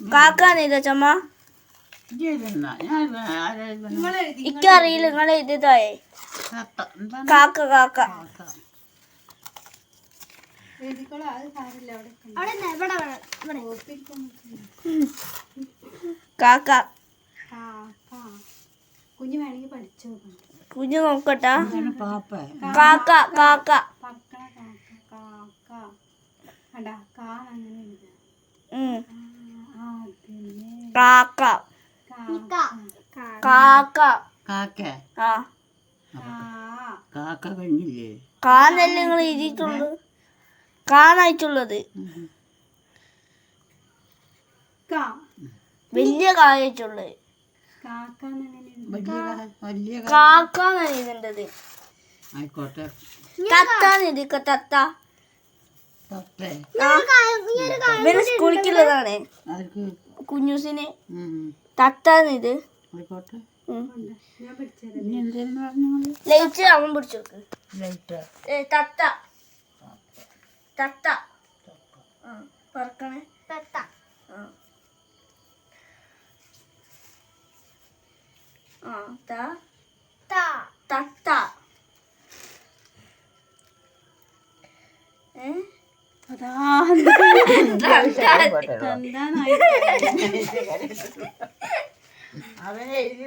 കാക്കാന്ന് എഴുതാ ചമ്മ ഇജ്ജെഴുതുന്ന. ഞാൻ ആരാ എഴുതുന്നെ? ഇക്കറിയില്ല നിങ്ങൾ എഴുതിയതായേ കാക്ക കാക്ക. കാക്ക? കാക്ക. കുഞ്ഞു വേണമെങ്കിൽ പഠിച്ചു കുഞ്ഞു നോക്കട്ടാ. പാപ്പ. കാക്ക കാക്ക. പക്ക കാക്ക കാക്ക. കണ്ട കാ അങ്ങനെ കാക്ക. കാക്ക. കാക്ക. കാക്ക. കഴിഞ്ഞില്ലേ? കാണല്ലേ നിങ്ങൾ എഴുതിയിട്ടുള്ളു കാണായിട്ടുള്ളത്. ഉം. വലിയ കായിട്ടുള്ളത് കാക്കാന്ന് എഴുതേണ്ടത്. ആയിക്കോട്ടെ. തത്താന്ന് എഴുതിക്ക തത്ത? സ്കൂളിക്കുള്ളതാണ്. ആർക്ക്? കുഞ്ഞൂസിന് തത്താന്നിത് ലൈറ്റ് അവൻ പിടിച്ചു ലൈറ്റ്. ഏ തത്ത തത്ത പറക്കണേ. തത്ത ആ. ആ ത. അവനെ എഴുതി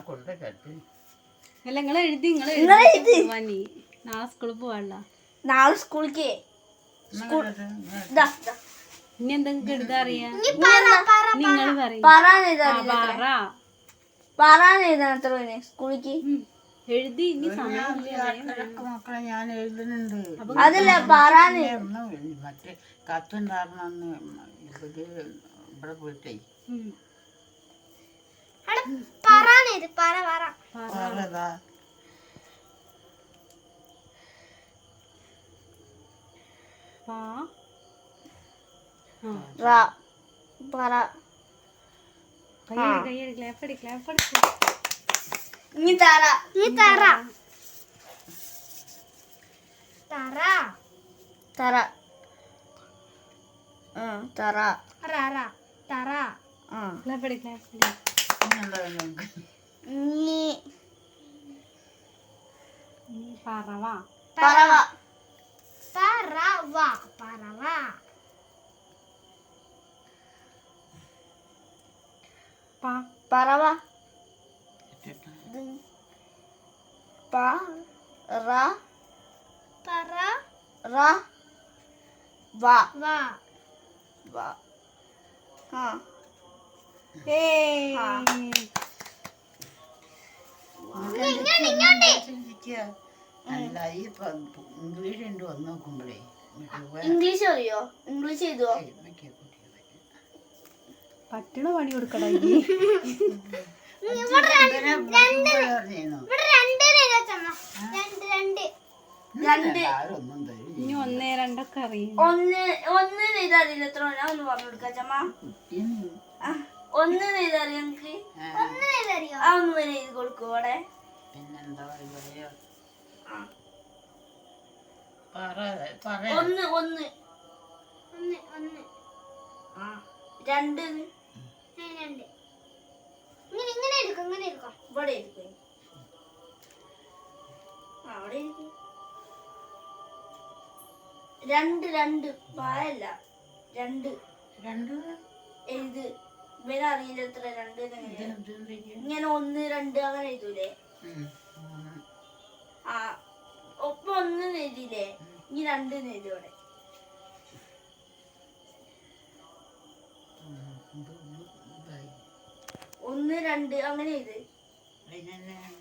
കൊണ്ട് കെട്ടി. അല്ല നിങ്ങൾ എഴുതി നിങ്ങൾ എഴുതി. വന്നി നാളെ സ്കൂളിൽ പോവാനുള്ള. നാളെ സ്കൂളിക്ക്. ഇതാ. ഇതാ. ഇനി എന്തെങ്കിലും എഴുതാ അറിയാ? നിങ്ങൾ പറയും. പറയാൻ എഴുതാൻ പറ. എഴുതാൻ എത്ര സ്കൂളിക്ക്. എഴുതി ഇനി സമയമില്ല മക്കളെ ഞാൻ എഴുതുന്നുണ്ട്. അതല്ല എഴുതി. മറ്റേ ഇവിടെ പോയിട്ടേ. പറ പാ. ആ. റാ. ക്ലാപ്പടി ക്ലാപ്പടി ഇനി തറ തറ ആ തറ പിന്നെന്താ നിങ്ങൾക്ക് ഇനി ഇനി പറവ. പറവ. പാ. പറവ. ഇത്. പ റ റ വ. വ. ആ. ഏയ്. ചിന്തിക്കുക അല്ല ഈ ഇംഗ്ലീഷ് ഉണ്ട് വന്ന് നോക്കുമ്പോഴേ ഇംഗ്ലീഷ് അറിയോ? ഇംഗ്ലീഷ് ചെയ്തോ പറ്റണ പണി കൊടുക്കടാ ഇനി രണ്ട് ഒന്നേ രണ്ടൊക്കെ അറിയും. ഒന്ന് ഒന്ന് എഴുതാറില്ല എത്ര ഒന്ന് പറഞ്ഞു കൊടുക്കാം ചമ്മ. ആ, ഒന്ന് എഴുതാറി ഞങ്ങക്ക് ആ. ഒന്ന് എഴുതി കൊടുക്കും അവിടെ പിന്നെന്താ പറയാ ആ. പറ പറ. ഒന്ന് ഒന്ന്. ആ രണ്ട്. ഇവിടെ ഇരിക്കും അവിടെ ഇരിക്കും രണ്ട് രണ്ട് പായല്ല രണ്ട് രണ്ട് എഴുത് ഇവനറിയില്ല എത്ര രണ്ട്. ഇങ്ങനെ ഒന്ന് രണ്ട് അങ്ങനെ എഴുതൂലേ ആ ഒപ്പം ഒന്ന് എഴുതിയില്ലേ ഇനി രണ്ട് എഴുതി ഇവിടെ ഒന്ന് രണ്ട് അങ്ങനെ എഴുത് and then